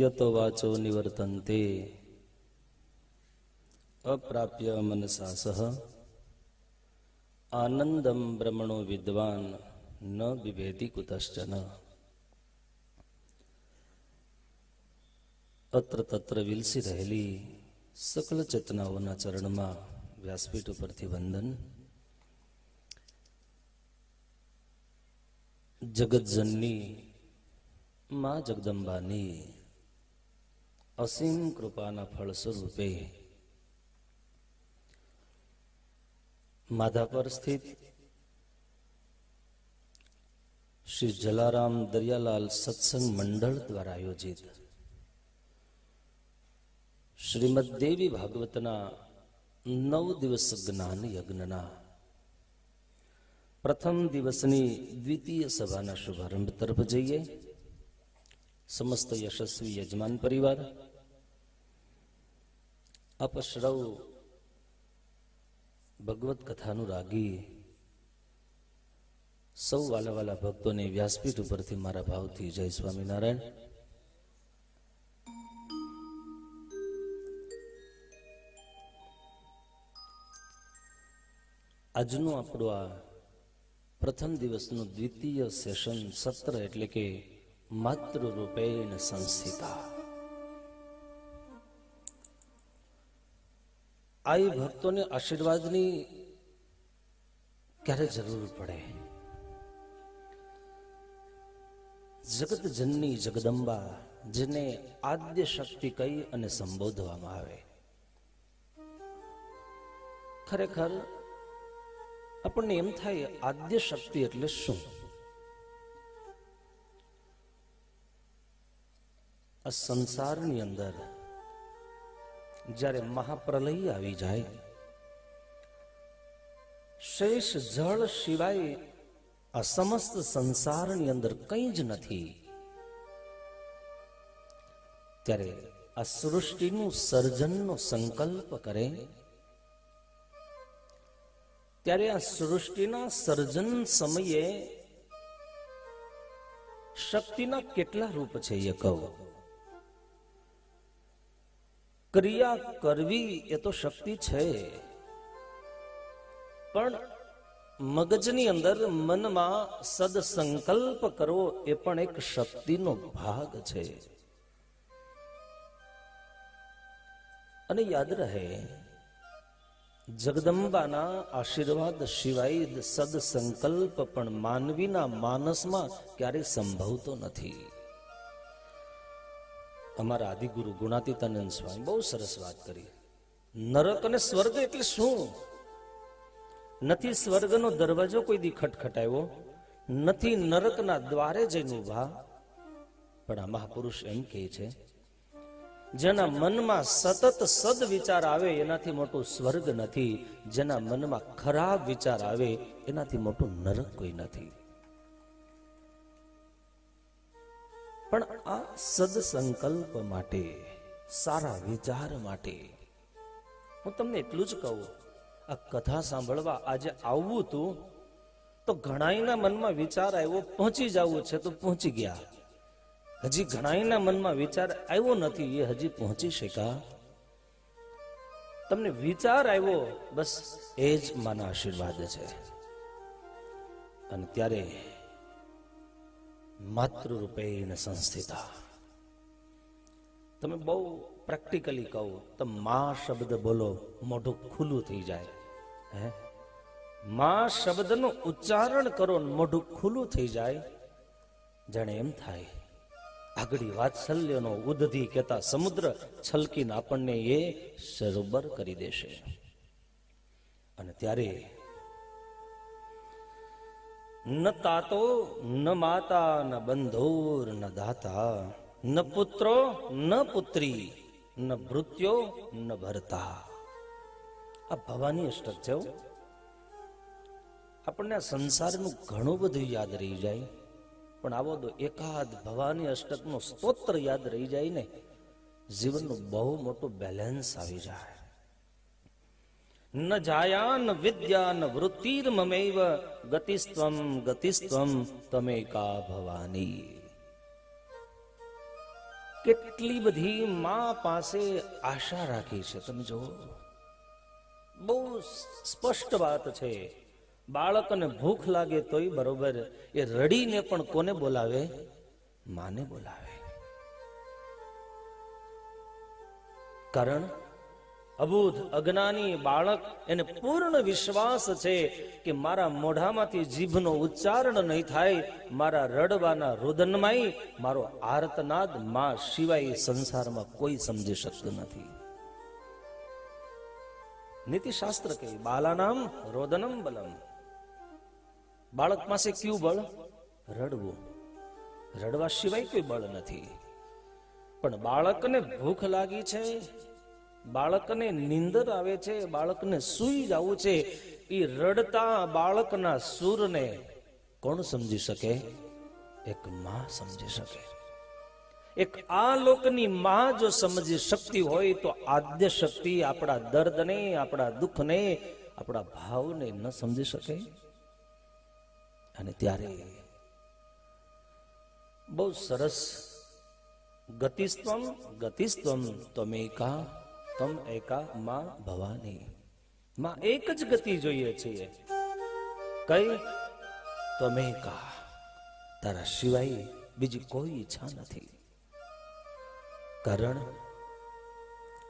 યતો વાચો નિવર્તન્તે અપ્રાપ્ય મનસા સહ આનંદમ બ્રહ્મણો વિદ્વાન ન વિભેદી કુતશ્ચન અત્ર તત્ર વિલસી રહેલી સકલ ચેતનાઓના ચરણમાં વ્યાસપીઠ ઉપરથી વંદન જગતજનની મા જગદંબાની અસીમ કૃપાના ફળ સ્વરૂપે માધાપર સ્થિત શ્રી જલારામ દરિયાલાલ સત્સંગ મંડળ દ્વારા આયોજિત શ્રીમદ દેવી ભાગવતના નવ દિવસ જ્ઞાન યજ્ઞના પ્રથમ દિવસની દ્વિતીય સભાના શુભારંભ તરફ જઈએ. સમસ્ત યશસ્વી યજમાન પરિવાર આપ શ્રવ ભગવત કથાનું રાગી. સૌ વાલા વાલા ભક્તોને વ્યાસપીઠ ઉપરથી મારા ભાવથી જય સ્વામિનારાયણ. આજનું આપણું આ પ્રથમ દિવસનું દ્વિતીય સેશન સત્ર એટલે કે માતૃરૂપેણ સંસ્થિતા. આ એ ભક્તોને આશીર્વાદની ક્યારે જરૂર પડે? જગત જનની જગદંબા, જેને આદ્ય શક્તિ કહી અને સંબોધવામાં આવે. ખરેખર, આપણને એમ થાય, આદ્ય શક્તિ એટલે શું? આ સંસારની અંદર જ્યારે મહાપ્રલય આવી જાય, શેષ જળ સિવાય આ સમસ્ત સંસારની અંદર કંઈ જ નથી. ત્યારે આ સૃષ્ટિનું સર્જનનો સંકલ્પ કરે. ત્યારે આ સૃષ્ટિના સર્જન સમયે શક્તિના કેટલા રૂપ છે એ કહું? ક્રિયા કરવી એ તો શક્તિ છે. પણ મગજની અંદર મનમાં સદસંકલ્પ કરવો એ પણ એક શક્તિનો ભાગ છે. અને યાદ રહે, જગદંબાના આશીર્વાદ સિવાય સદસંકલ્પ પણ માનવીના માનસમાં ક્યારેય સંભવતો નથી. અમારા આદિગુરુ ગુણાતીતાનંદ સ્વામી બહુ સરસ વાત કરી. નરક અને સ્વર્ગ એટલે શું? નથી સ્વર્ગનો દરવાજો કોઈ દી ખટખટાવ્યો નથી નરકના દ્વારે જઈને ઊભા પણ આ મહાપુરુષ એમ કહે છે, જેના મનમાં સતત સદ વિચાર આવે એનાથી મોટું સ્વર્ગ નથી, જેના મનમાં ખરાબ વિચાર આવે એનાથી મોટું નરક કોઈ નથી. પણ આ સદસંકલ્પ માટે, સારા વિચાર માટે, હું તમને એટલું જ કહું, આ કથા સાંભળવા આજે આવવું તું, તો ઘણાઈના મનમાં વિચાર આવ્યો, પહોંચી જવું છે તો પહોંચી ગયા. હજી ઘણાઈના મનમાં વિચાર આવ્યો નથી, એ હજી પહોંચી શકા તમને વિચાર આવ્યો, બસ એ જ માના આશીર્વાદ છે. અને ત્યારે માતૃરૂપેણ સંસ્થિતા. તમે બહુ પ્રેક્ટિકલી કહો, તો મા શબ્દ બોલો, મોઢું ખુલ્લું થઈ જાય. હે? મા શબ્દનું ઉચ્ચારણ કરો મોઢું ખુલ્લું થઈ જાય. જાણે એમ થાય, આગળી વાત્સલ્યનો ઉદધી કેતા સમુદ્ર છલકીને આપણને એ સરોબર કરી દેશે. અને ત્યારે ન તાતો, ન માતા, ન બંધોર, ન દાતા, ન પુત્રો, ન પુત્રી, ન ભૃત્યો, ન ભરતા. આ ભવાની અષ્ટક છે. આપણને આ સંસારનું ઘણું બધું યાદ રહી જાય. પણ આવો તો એકાદ ભવાની અષ્ટકનું સ્તોત્ર યાદ રહી જાય ને, જીવનનું બહુ મોટું બેલેન્સ આવી જાય. ન જાયાન વિદ્યાન ગતિસ્તમ ગતિસ્તમ તમે કા ભવાની કેટલી બધી મા પાસે આશા રાખી છે, તમે જુઓ. બહુ સ્પષ્ટ વાત છે. બાળકને ભૂખ લાગે તોય બરોબર, એ રડીને પણ કોને બોલાવે? માને બોલાવે. કારણ અબુધ અજ્ઞાની બાળક એને પૂર્ણ વિશ્વાસ છે કે મારા મોઢામાંથી જીભનો ઉચ્ચારણ નહીં થાય, મારા રડવાના રુદનમાંય મારો આર્તનાદમાં સિવાય સંસારમાં કોઈ સમજી શકતું નથી. નીતિશાસ્ત્ર કહે, બાલાનામ રોદનમ બલમ. બાળક પાસે કયું બળ? રડવું. રડવા સિવાય કોઈ બળ નથી. પણ બાળકને ભૂખ લાગી છે બાળકને નીંદર આવે છે, બાળકને સૂઈ જવું છે. એ રડતા બાળકના સૂરને કોણ સમજી શકે? એક માં સમજી શકે. એક આ લોકની માં જો સમજી શકતી હોય તો આદ્ય શક્તિ આપણા દર્દને, આપણા દુઃખને, આપણા ભાવને ન સમજી શકે. અને ત્યારે બહુ સરસ ગતિસ્તમ ગતિસ્તમ ત્વમેકા તમ એકા માં ભવાની. માં એક જ ગતિ જોઈએ છીએ કઈ? તમે કા? તારા સિવાય બીજી કોઈ ઈચ્છા નથી. કારણ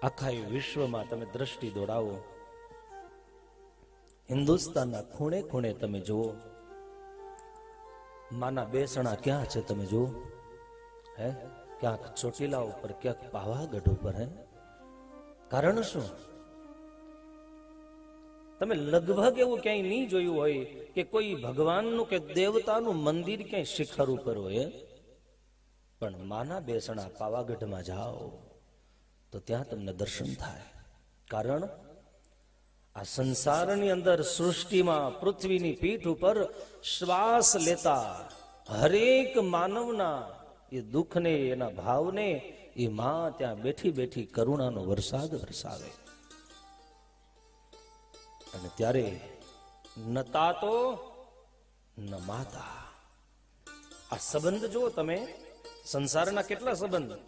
આખા વિશ્વમાં તમે દ્રષ્ટિ દોડાવો. હિન્દુસ્તાનના ખૂણે ખૂણે તમે જુઓ. માના બેસણા ક્યાં છે તમે જુઓ? હે? ક્યાંક ચોટીલા ઉપર, ક્યાંક પાવાગઢ ઉપર, હે? કારણ શું? તમે લગભગ એવું ક્યાંય નહીં જોયું હોય કે કોઈ ભગવાનનું કે દેવતાનું મંદિર ક્યાંય શિખર ઉપર હોય? પણ માના બેસણા પાવાગઢમાં જાઓ, તો ત્યાં તમને દર્શન થાય. કારણ આ સંસારની અંદર સૃષ્ટિમાં પૃથ્વીની પીઠ ઉપર શ્વાસ લેતા હરેક માનવના એ દુઃખને, એના ભાવને એ માં ત્યાં બેઠી બેઠી કરુણાનો વરસાદ વરસાવે. અને ત્યારે ન તાતો, ન માતા. આ સંબંધ જુઓ તમે, સંસારના કેટલા સંબંધ?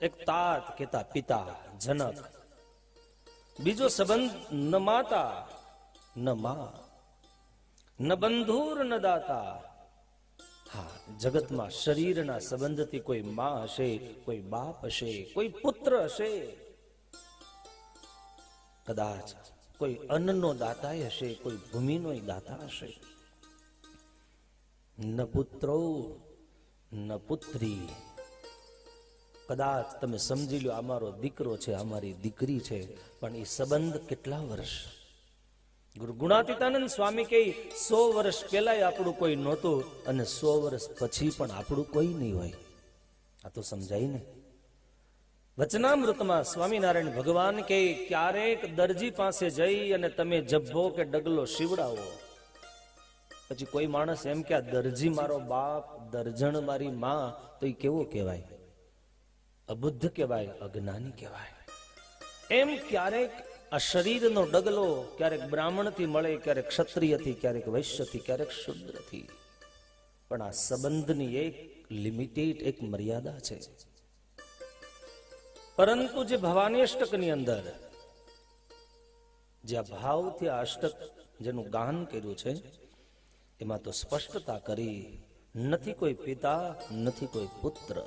એક તાત કેતા પિતા, જનક. બીજો સંબંધ, ન માતા, ન મા. ન બંધુર, ન દાતા. હા, જગતમાં શરીરના સંબંધથી કોઈ માં હશે, કોઈ બાપ હશે, કોઈ પુત્ર હશે, કદાચ કોઈ અન્નનો દાતાય હશે, કોઈ ભૂમિનો દાતા હશે. ન પુત્રો, ન પુત્રી. કદાચ તમે સમજી લો અમારો દીકરો છે અમારી દીકરી છે, પણ એ સંબંધ કેટલા વર્ષ ગુણાતીતાનંદ સ્વામી કહે સો વર્ષ પહેલાય આપણું કોઈ નહોતું અને સો વર્ષ પછી પણ આપણું કોઈ નહીં હોય. આ તો સમજાય ને? વચનામૃતમાં સ્વામિનારાયણ ભગવાન કે ક્યારેક દરજી પાસે જઈ અને તમે જબ્બો કે ડગલો શિવડાવો. પછી કોઈ માણસ એમ કે આ દરજી મારો બાપ, દર્જણ મારી માં, તો એ કેવો કહેવાય? અબુદ્ધ કહેવાય, અજ્ઞાની કહેવાય. એમ ક્યારેક આ શરીરનો ડગલો ક્યારેક બ્રાહ્મણથી મળે, ક્યારેક ક્ષત્રિયથી, ક્યારેક વૈશ્યથી, ક્યારેક શુદ્રથી. પણ આ સંબંધની એક લિમિટેડ, એક મર્યાદા છે. પરંતુ જે ભવાની અષ્ટકની અંદર, જે ભાવથી આ અષ્ટક જેનું ગાન કર્યું છે, એમાં તો સ્પષ્ટતા કરી, નથી કોઈ પિતા, નથી કોઈ પુત્ર.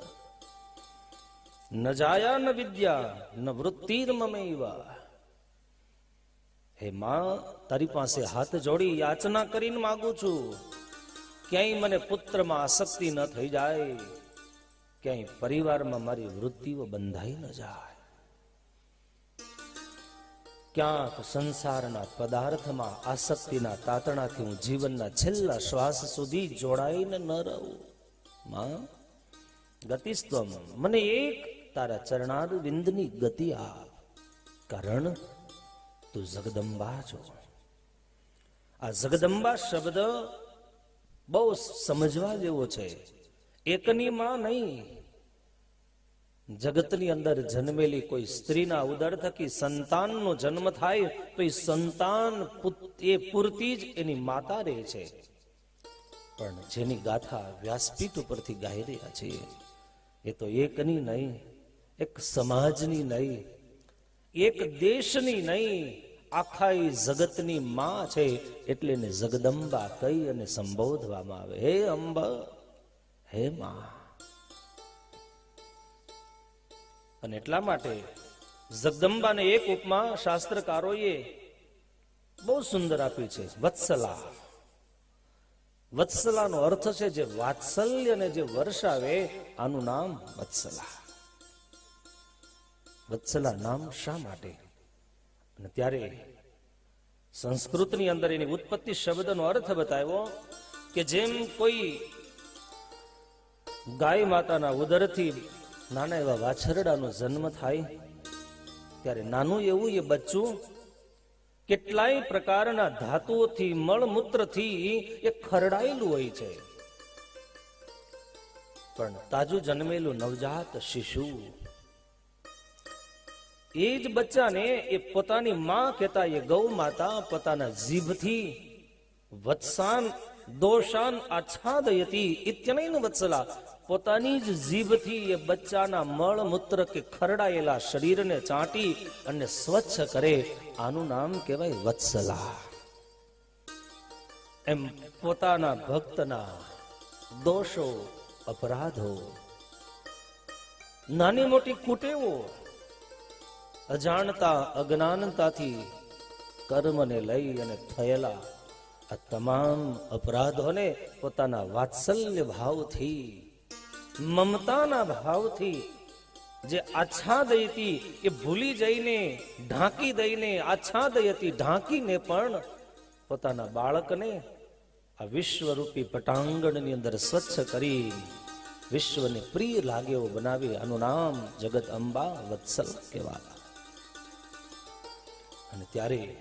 ન જાયા, ન વિદ્યા, ન વૃત્તિર્મમૈવા. હે માં, તારી પાસે હાથ જોડી યાચના કરીને માંગુ છું. ક્યાંય મને પુત્રમાં આસક્તિ ન થઈ જાય. ક્યાંય પરિવારમાં મારી વૃત્તિઓ બંધાઈ ન જાય. ક્યાંક સંસારના પદાર્થમાં આસક્તિના તાતણાથી હું જીવનના છેલ્લા શ્વાસ સુધી જોડાઈને ન રહું. માં ગતિસ્તમ મને એક તારા ચરણાર વિંદની ગતિ આ કારણ તું જગદંબા છો. આ જગદંબા શબ્દ બહુ સમજવા જેવો છે. એકની માં નહીં. જગતની અંદર જન્મેલી કોઈ સ્ત્રીના ઉદર થકી સંતાનનો જન્મ થાય, તો એ સંતાન એ પૂરતી જ એની માતા રહે છે. પણ જેની ગાથા વ્યાસપીઠ ઉપરથી ગાઈ રહ્યા છીએ એ તો એકની નહીં, એક સમાજની નહીં. એક દેશની નહીં આખા જગતની માં છે એટલે એને જગદંબા કહી અને સંબોધવામાં આવે. હે અંબ, હે માં. અને એટલા માટે જગદંબાને એક ઉપમા શાસ્ત્રકારોએ બહુ સુંદર આપી છે. વત્સલા. વત્સલાનો અર્થ છે જે વાત્સલ્યને જે વર્ષાવે આનું નામ વત્સલા. વત્સલા નામ શા માટે? અને ત્યારે સંસ્કૃતની અંદર એની ઉત્પત્તિ શબ્દનો અર્થ બતાવ્યો કે જેમ કોઈ ગાય માતાના ઉદરથી નાના એવા વાછરડાનો જન્મ થાય, ત્યારે નાનું એવું એ બચ્ચું કેટલાય પ્રકારના ધાતુઓથી, મળમૂત્રથી એ ખરડાયેલું હોય છે. પણ તાજું જન્મેલું નવજાત શિશુ એ જ બચ્ચાને એ પોતાની માં કહેતા એ ગૌ માતા પોતાના જીભથી વત્સાન, દોષાન આચ્છાદયતી ઇત્યનૈન વત્સલા. પોતાની જ જીભથી એ બચ્ચાના મળ મૂત્ર કે ખરડાયેલા શરીરને ચાટી અને સ્વચ્છ કરે. આનું નામ કહેવાય વત્સલા. એમ પોતાના ભક્તના દોષો, અપરાધો, નાની મોટી કુટેવો અજાણતા, અજ્ઞાનતાથી કર્મને લઈ અને થયેલા આ તમામ અપરાધોને પોતાના વાત્સલ્ય ભાવથી, મમતાના ભાવથી જે આચ્છાદયતી એ ભૂલી જઈને, ઢાંકી દઈને આચ્છાદયતી ઢાંકીને પણ પોતાના બાળકને આ વિશ્વરૂપી પટાંગણની અંદર સ્વચ્છ કરી વિશ્વને પ્રિય લાગે એવો બનાવી. આનું નામ જગત અંબા વત્સલ કહેવાતા અને ત્યારે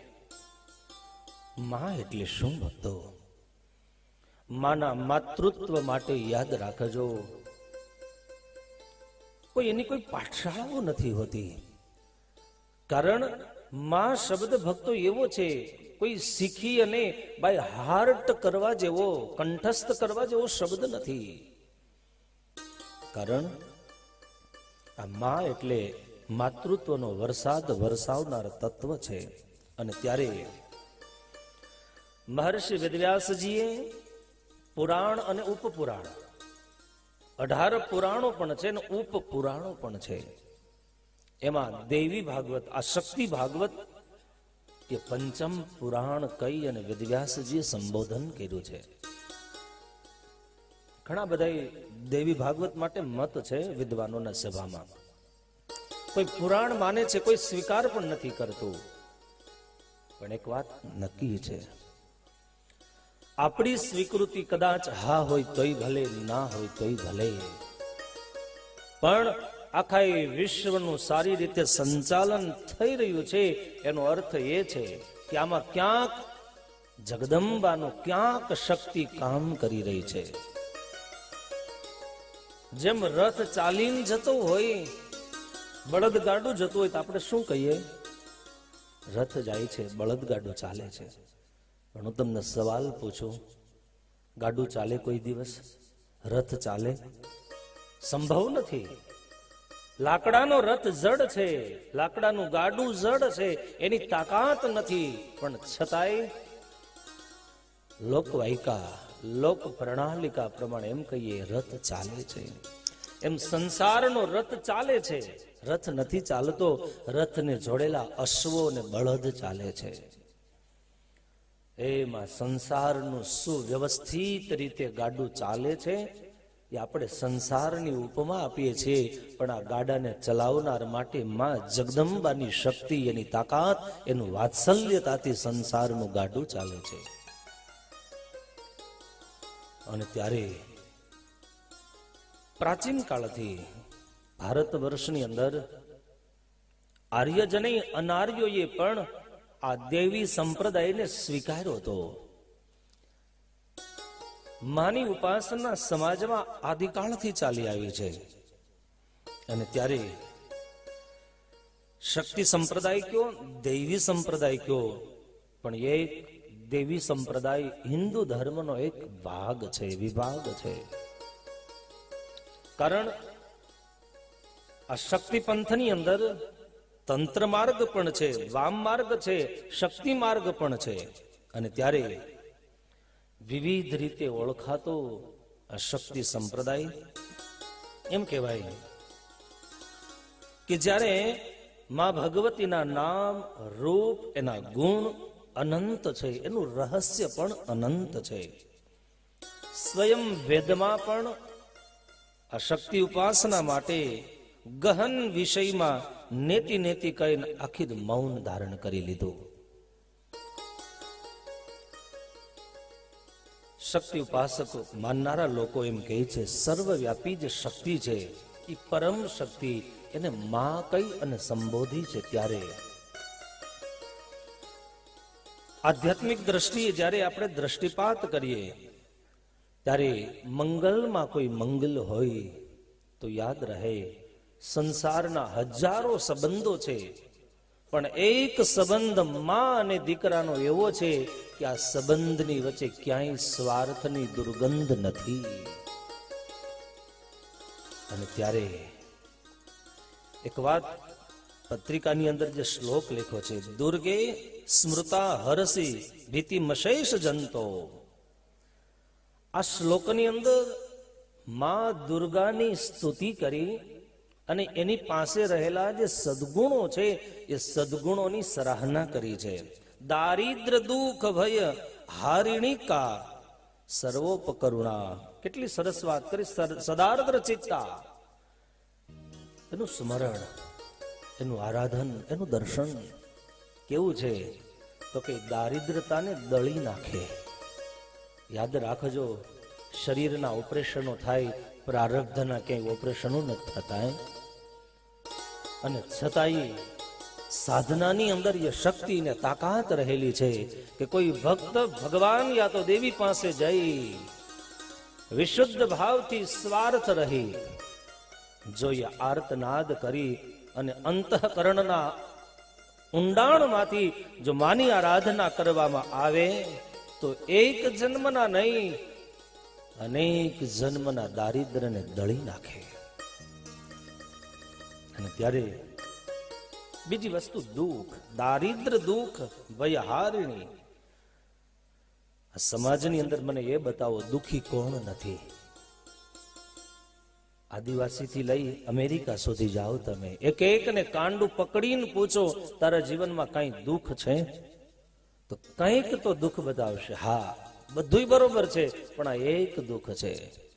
માં એટલે શું ભક્તો માના માતૃત્વ માટે યાદ રાખજો. કોઈ એની કોઈ પાઠશાળાઓ નથી હોતી. કારણમાં શબ્દ ભક્તો એવો છે, કોઈ શીખી અને બાય હાર્ટ કરવા જેવો, કંઠસ્થ કરવા જેવો શબ્દ નથી. કારણ આ માં એટલે માતૃત્વનો વરસાદ વરસાવનાર તત્વ છે. અને ત્યારે મહર્ષિ વેદવ્યાસજીએ પુરાણ અને ઉપપુરાણ, અઢાર પુરાણો પણ છે અને ઉપપુરાણો પણ છે. એમાં દેવી ભાગવત, આ શક્તિ ભાગવત કે પંચમ પુરાણ કઈ અને વેદવ્યાસજીએ સંબોધન કર્યું છે. ઘણા બધા દેવી ભાગવત માટે મત છે વિદ્વાનોના સભામાં. કોઈ પુરાણ માને છે, કોઈ સ્વીકાર પણ નથી કરતું. પણ એક વાત નક્કી છે. આપણી સ્વીકૃતિ કદાચ હા હોય તોય ભલે, ના હોય તોય ભલે. પણ આખા વિશ્વનું સારી રીતે સંચાલન થઈ રહ્યું છે, એનો અર્થ એ છે કે આમાં ક્યાંક જગદંબાનો ક્યાંક શક્તિ કામ કરી રહી છે. જેમ રથ ચાલીને જતો હોય બળદગાડું જતું હોય તો આપણે શું કહીએ? રથ જાય છે, બળદગાડું ચાલે છે. પણ હું તમને સવાલ પૂછું. ગાડું ચાલે કોઈ દિવસ? રથ ચાલે? સંભવ નથી. લાકડાનો રથ જડ છે. લાકડાનું ગાડું જડ છે. એની તાકાત નથી. પણ છતાંય લોકવાયકા લોક પ્રણાલિકા પ્રમાણે એમ કહીએ, રથ ચાલે છે. એમ સંસારનો રથ ચાલે છે. રથ નથી ચાલતો, રથને જોડેલા અશ્વો ને બળદ ચાલે છે. એમાં સંસારનું સુવ્યવસ્થિત રીતે ગાડું ચાલે છે. એ આપણે સંસારની ઉપમા આપીએ છીએ, પણ આ ગાડાને ચલાવનાર માટે માં જગદંબાની શક્તિ, એની તાકાત, એનું વાત્સલ્યતાથી સંસારનું ગાડું ચાલે છે. અને ત્યારે પ્રાચીન કાળથી ભારત વર્ષની અંદર આર્યજને અનાર્યોએ પણ આ દેવી સંપ્રદાયને સ્વીકાર્યો હતો. માની ઉપાસના સમાજમાં આદિકાળથી ચાલી આવી છે. અને ત્યારે શક્તિ સંપ્રદાય કયો, દૈવી સંપ્રદાય કયો, પણ એક દેવી સંપ્રદાય હિન્દુ ધર્મનો એક ભાગ છે, વિભાગ છે. કારણ આ શક્તિ પંથની અંદર તંત્ર માર્ગ પણ છે વામ માર્ગ છે શક્તિ માર્ગ પણ છે. અને ત્યારે વિવિધ રીતે ઓળખાતો આ શક્તિ સંપ્રદાય એમ કહેવાય કે જ્યારે માં ભગવતીના નામ રૂપ, એના ગુણ અનંત છે, એનું રહસ્ય પણ અનંત છે. સ્વયં વેદમાં પણ આ શક્તિ ઉપાસના માટે ગહન વિષયમાં નેતી નેતી કહીને આખી મૌન ધારણ કરી લીધું. શક્તિ ઉપાસક માનનારા લોકો એમ કહે છે, સર્વવ્યાપી જે શક્તિ છે એ પરમ શક્તિ એને મા કઈ અને સંબોધી છે ત્યારે. આધ્યાત્મિક દ્રષ્ટિએ જ્યારે આપણે દ્રષ્ટિપાત કરીએ, ત્યારે મંગલમાં કોઈ મંગલ હોય તો યાદ રહે. સંસારના હજારો સંબંધો છે. પણ એક સંબંધમાં અને દીકરાનો એવો છે કે આ સંબંધની વચ્ચે ક્યાંય સ્વાર્થની દુર્ગંધ નથી. અને ત્યારે એક વાત પત્રિકાની અંદર જે શ્લોક લેખો છે, દુર્ગે સ્મૃતા હરસી ભીતિ મશેષ જંતો. આ શ્લોકની અંદરમાં દુર્ગાની સ્તુતિ કરી અને એની પાસે રહેલા જે સદગુણો છે, એ સદગુણોની સરાહના કરી છે. દારિદ્ર દુઃખ ભય હારિણિકા સર્વોપકરુણા. કેટલી સરસ વાત કરી. સદાર્દ્ર ચિત્તા. એનું સ્મરણ, એનું આરાધન, એનું દર્શન કેવું છે? તો કે દારિદ્રતાને દળી નાખે. યાદ રાખજો, શરીરના ઓપરેશનો થાય, પ્રારબ્ધના ક્યાંય ઓપરેશનો નથી થતા હે? અને છતાંય સાધનાની અંદર એ શક્તિ ને તાકાત રહેલી છે કે કોઈ ભક્ત ભગવાન યા તો દેવી પાસે જઈ વિશુદ્ધ ભાવથી સ્વાર્થ રહી. જો એ આર્તનાદ કરી અને અંતઃકરણના ઊંડાણમાંથી જો માની આરાધના કરવામાં આવે, તો એક જન્મના નહીં, અનેક જન્મના દારિદ્રને દળી નાખે. અને ત્યારે બીજી વસ્તુ દુઃખ, દારિદ્ર દુઃખ ભયહારિણી સમાજની અંદર મને એ બતાવો, દુઃખી કોણ નથી? આદિવાસીથી લઈ અમેરિકા સુધી જાઓ તમે. એક એક ને કાંડું પકડીને પૂછો, તારા જીવનમાં કઈ દુઃખ છે? તો કંઈક તો દુઃખ બતાવશે. હા, બધુંય બરોબર છે, પણ આ એક દુઃખ છે.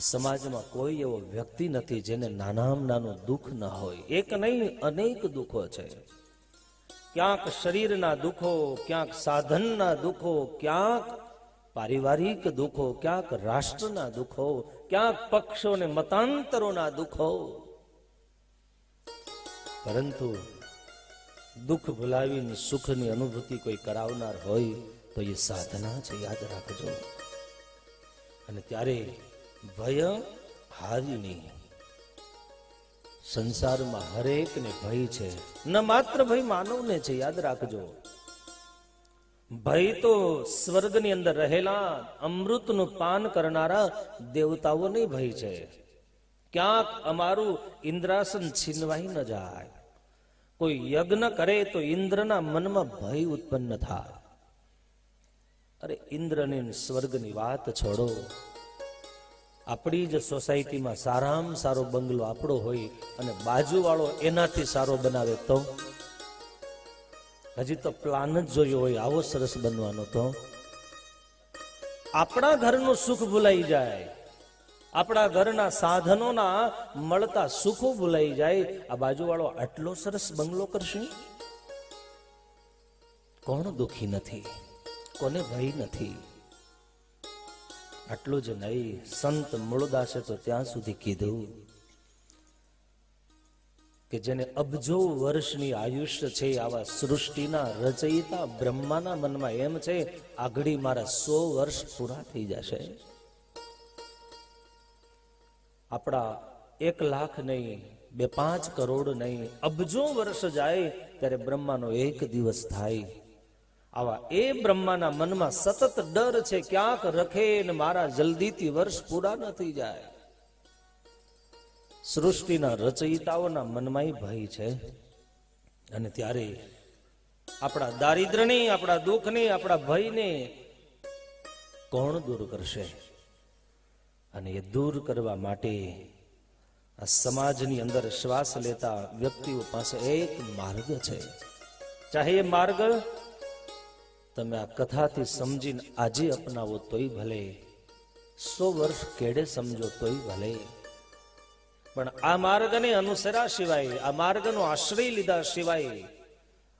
સમાજમાં કોઈ એવો વ્યક્તિ નથી જેને નાનામાં નાનું દુઃખ ન હોય. એક નહીં, અનેક દુઃખો છે. ક્યાંક શરીરના દુઃખો, ક્યાંક સાધનના દુઃખો, ક્યાંક પારિવારિક દુઃખો, ક્યાંક રાષ્ટ્રના દુઃખો, ક્યાંક પક્ષો ને મતાંતરોના દુઃખો. પરંતુ દુઃખ ભૂલાવીને સુખની અનુભૂતિ કોઈ કરાવનાર હોય તો એ સાધના છે. યાદ રાખજો. અને ત્યારે ભય હારીની સંસારમાં હરેક ને ભય છે. ન માત્ર ભય માનવને છે, યાદ રાખજો. ભય તો સ્વર્ગની અંદર રહેલા અમૃતનું પાન કરનારા દેવતાઓને ભય છે. ક્યાંક અમારું ઇન્દ્રાસન છીનવાઈ ન જાય. કોઈ યજ્ઞ કરે તો ઇન્દ્રના મનમાં ભય ઉત્પન્ન થાય. અરે ઇન્દ્રની સ્વર્ગની વાત છોડો. આપણી જ સોસાયટીમાં સારામાં સારો બંગલો આપણો હોય અને બાજુવાળો એનાથી સારો બનાવે તો? હજી તો પ્લાન જ જોયો હોય, આવો સરસ બનવાનો તો. આપણા ઘરનું સુખ ભૂલાઈ જાય. આપણા ઘરના સાધનોના મળતા સુખો ભૂલાઈ જાય. આ બાજુવાળો આટલો સરસ બંગલો કરશે? કોણ દુખી નથી? કોને ભય નથી? આટલું જ નહીં, સંત મૂળદાસે તો ત્યાં સુધી કીધું કે જેને અબજો વર્ષની આયુષ્ય છે, આવા સૃષ્ટિના રચયિતા બ્રહ્માના મનમાં એમ છે, આગળી મારા સો વર્ષ પૂરા થઈ જશે. આપણા એક લાખ નહીં, બે પાંચ કરોડ નહીં, અબજો વર્ષ જાય ત્યારે બ્રહ્માનો એક દિવસ થાય. આવા એ બ્રહ્માના મનમાં સતત ડર છે, ક્યાંક રખે ને મારા જલ્દીથી વર્ષ પૂરા ન થઈ જાય. સૃષ્ટિના રચયિતાઓના મનમાંય ભય છે. અને ત્યારે આપણા દારિદ્ર્યને આપણા દુઃખને, આપણા ભયને કોણ દૂર કરશે? અને એ દૂર કરવા માટે આ સમાજની અંદર શ્વાસ લેતા વ્યક્તિઓ પાસે એક માર્ગ છે. ચાહે એ માર્ગ તમે આ કથાથી સમજીને આજે અપનાવો તોય ભલે. સો વર્ષ કેડે સમજો તોય ભલે. પણ આ માર્ગને અનુસર્યા સિવાય, આ માર્ગનો આશ્રય લીધા સિવાય,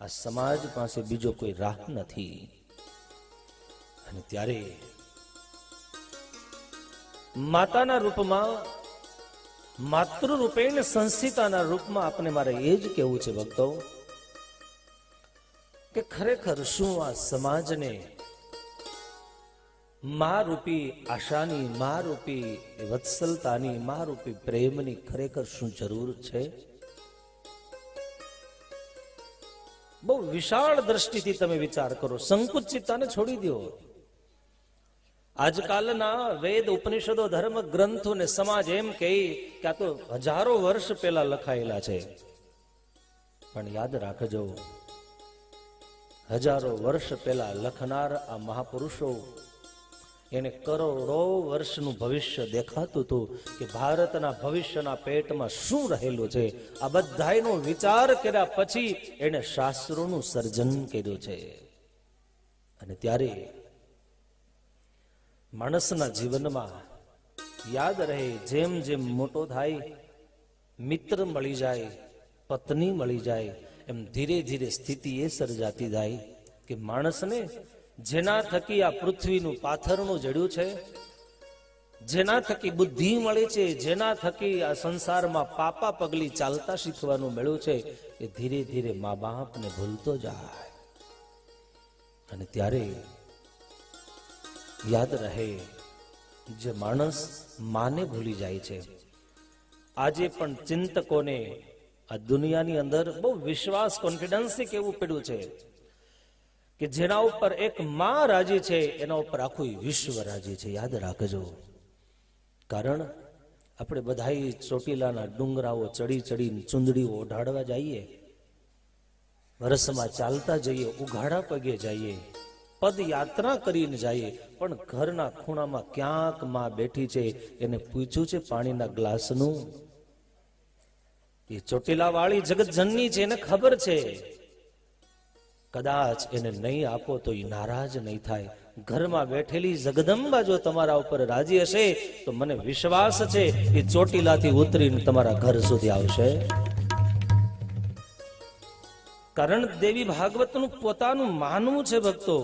આ સમાજ પાસે બીજો કોઈ રાહ નથી. અને ત્યારે માતાના રૂપમાં માતૃ રૂપેણ સંસ્થિતાના રૂપમાં આપણે મારે એ જ કહેવું છે ભક્તો કે ખરેખર શું આ સમાજને મા રૂપી આશાની મા રૂપી વત્સલતાની મા રૂપી પ્રેમની ખરેખર શું જરૂર છે? બહુ વિશાળ દ્રષ્ટિથી તમે વિચાર કરો, સંકુચિતતાને છોડી દો. આજકાલના વેદ, ઉપનિષદો, ધર્મ ગ્રંથો ને સમાજ એમ કહે કે આ તો હજારો વર્ષ પહેલા લખાયેલા છે. પણ યાદ રાખજો હજારો વર્ષ પહેલા લખનાર આ મહાપુરુષો એને કરોડો વર્ષનું ભવિષ્ય દેખાતું હતું કે ભારતના ભવિષ્યના પેટમાં શું રહેલું છે? આ બધાયનો વિચાર કર્યા પછી એને શાસ્ત્રોનું સર્જન કર્યું છે. અને ત્યારે માણસના જીવનમાં યાદ રહે, જેમ જેમ મોટો થાય, મિત્ર મળી જાય, પત્ની મળી જાય એમ ધીરે ધીરે સ્થિતિ એ સર્જાતી જાય કે માણસને જેના થકી આ પૃથ્વીનું પાથરનું જડ્યું છે, જેના થકી બુદ્ધિ મળે છે, જેના થકી આ સંસારમાં પાપા પગલી ચાલતા શીખવાનું મળ્યું છે, એ ધીરે ધીરે મા બાપને ભૂલતો જાય. અને ત્યારે યાદ રહે જે માણસ માને ભૂલી જાય છે. આજે પણ ચિંતકોને આ દુનિયાની અંદર બહુ વિશ્વાસ કોન્ફિડન્સથી કેવું પડ્યું છે કે જેના ઉપર એક માં રાજી છે, એના ઉપર આખું વિશ્વ રાજી છે. યાદ રાખજો. કારણ આપણે બધા ચોટીલાના ડુંગરાઓ ચડી ચડીને ચુંદડીઓ ઓઢાડવા જઈએ, વરસમાં ચાલતા જઈએ, ઉઘાડા પગે જઈએ, પદયાત્રા કરીને જઈએ, પણ ઘરના ખૂણામાં ક્યાંકમાં બેઠી છે, એને પૂછ્યું છે પાણીના ગ્લાસનું? એ ચોટીલા વાળી જગત જનની છે એને ખબર છે, કદાચ એને નહીં આપો તો એ નારાજ નહીં થાય. ઘરમાં બેઠેલી જગદંબા જો તમારા ઉપર રાજી હશે, તો મને વિશ્વાસ છે એ ચોટીલાથી ઉતરીને તમારા ઘર સુધી આવશે. કારણ દેવી ભાગવતનું પોતાનું માનવું છે ભક્તો.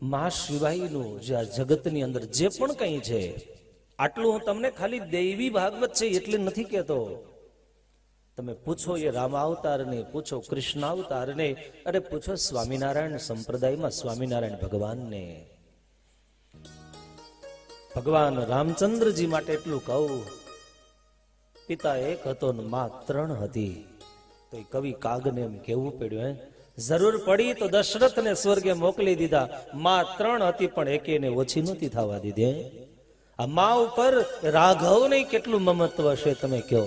મા શિવાયનું જે આ જગતની અંદર જે પણ કંઈ છે આટલું હું તમને ખાલી દેવી ભાગવત છે એટલે નથી કહેતો. તમે પૂછો એ રામાવતારને પૂછો કૃષ્ણાવતારને અરે પૂછો સ્વામિનારાયણ સંપ્રદાયમાં સ્વામિનારાયણ ભગવાનને. ભગવાન રામચંદ્રજી માટે એટલું કહું, પિતા એક હતો ને માં ત્રણ હતી. તો એ કવિ કાગને એમ કેવું પડ્યું, હે? જરૂર પડી તો દશરથને સ્વર્ગે મોકલી દીધા. માં ત્રણ હતી પણ એકેને ઓછી નહોતી થવા દીધી? આ મા ઉપર રાઘવને કેટલું મમત્વ છે તમે કહો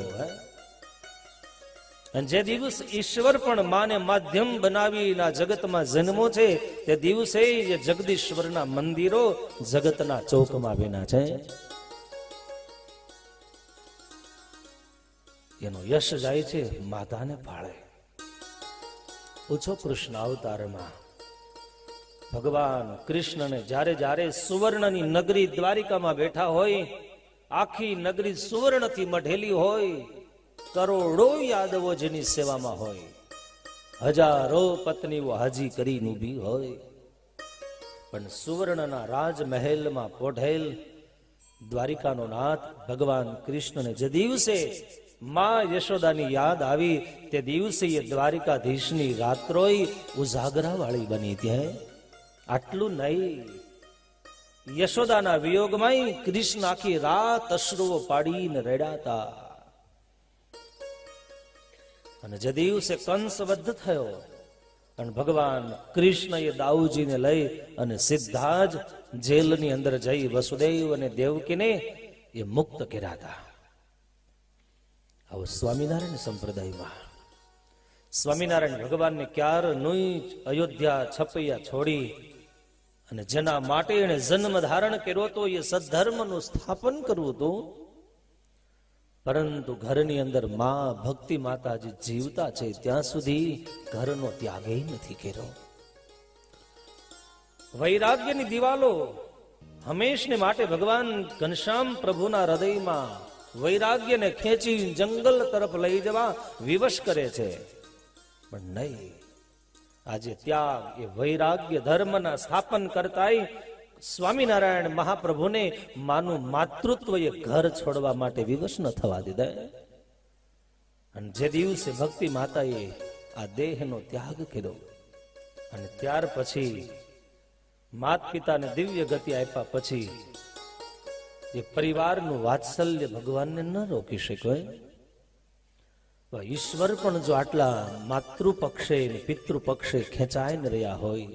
જે દિવસ ઈશ્વર પણ માને માધ્યમ બનાવીના જગતમાં જન્મો છે, તે દિવસે જે જગદીશ્વરના મંદિરો જગતના ચોકમાં વિના છે. એનો યશ જાય છે, માતાને ફાળે. પૂછો કૃષ્ણ અવતારમાં. ભગવાન કૃષ્ણને જ્યારે જ્યારે સુવર્ણની નગરી દ્વારિકામાં બેઠા હોય, આખી નગરી સુવર્ણથી મઢેલી હોય, કરોડો યાદવો જેની સેવામાં હોય, હજારો પત્નીઓ હાજી કરીને ઊભી હોય. પણ સુવર્ણના રાજમહેલમાં પોઢેલ દ્વારિકાનો નાથ ભગવાન કૃષ્ણને જે દિવસે માં યશોદાની યાદ આવી, તે દિવસે દ્વારિકાધીશની રાત્રોય ઉજાગરા વાળી બની ત્યાં આટલું નહીં. યશોદાના વિયોગમાં કૃષ્ણ આખી રાત અશ્રુઓ પાડીને રડાતા અને જે દિવસે કંસબદ્ધ થયો અને ભગવાન કૃષ્ણએ દાઉજીને લઈ અને સીધા જ જેલની અંદર જઈ વસુદેવ અને દેવકીને એ મુક્ત કર્યા હતા. આવો સ્વામિનારાયણ સંપ્રદાયમાં. સ્વામિનારાયણ ભગવાનને ક્યાર નુંય અયોધ્યા છપૈયા છોડી અને જેના માટે એને જન્મ ધારણ કર્યો હતો, એ સદ્ધર્મનું સ્થાપન કરવું હતું. પરંતુ ઘરની અંદરમાં ભક્તિ માતાજી જીવતા છે, ત્યાં સુધી ઘરનો ત્યાગ નથી કર્યો. વૈરાગ્યની દિવાલો હંમેશને માટે ભગવાન ઘનશ્યામ પ્રભુના હૃદયમાં વૈરાગ્યને ખેંચી જંગલ તરફ લઈ જવા વિવશ કરે છે. પણ નહીં આજે ત્યાગ એ વૈરાગ્ય ધર્મના સ્થાપન કરતાય સ્વામિનારાયણ મહાપ્રભુને માનું માતૃત્વ એ ઘર છોડવા માટે વિવશ ન થવા દીધા. અને જે દિવસે ભક્તિ માતાએ આ દેહનો ત્યાગ કર્યો, અને ત્યાર પછી માત પિતાને દિવ્ય ગતિ આપ્યા પછી એ પરિવારનું વાત્સલ્ય ભગવાનને ન રોકી શક્યો. ઈશ્વર પણ જો આટલા માતૃપક્ષે ને પિતૃપક્ષે ખેંચાઈને રહ્યા હોય,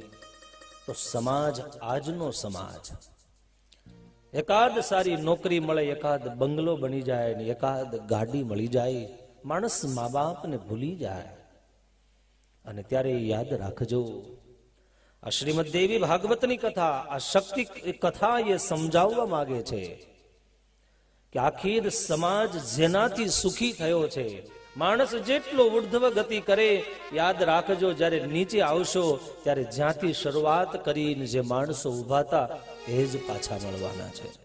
તો સમાજ આજનો સમાજ. એકાદ સારી નોકરી મળે, એકાદ બંગલો બની જાય ને એકાદ ગાડી મળી જાય, માણસ મા બાપને ભૂલી જાય. અને ત્યારે યાદ રાખજો, આ શ્રીમદ દેવી ભાગવતની કથા, આ શક્તિ કથા એ સમજાવવા માંગે છે કે આખી સમાજ જેનાથી સુખી થયો છે માણસ જેટલો ઉર્ધ્વ ગતિ કરે, યાદ રાખજો, જ્યારે નીચે આવશો, ત્યારે જ્યાંથી શરૂઆત કરીને જે માણસો ઊભા હતા, એ જ પાછા મળવાના છે.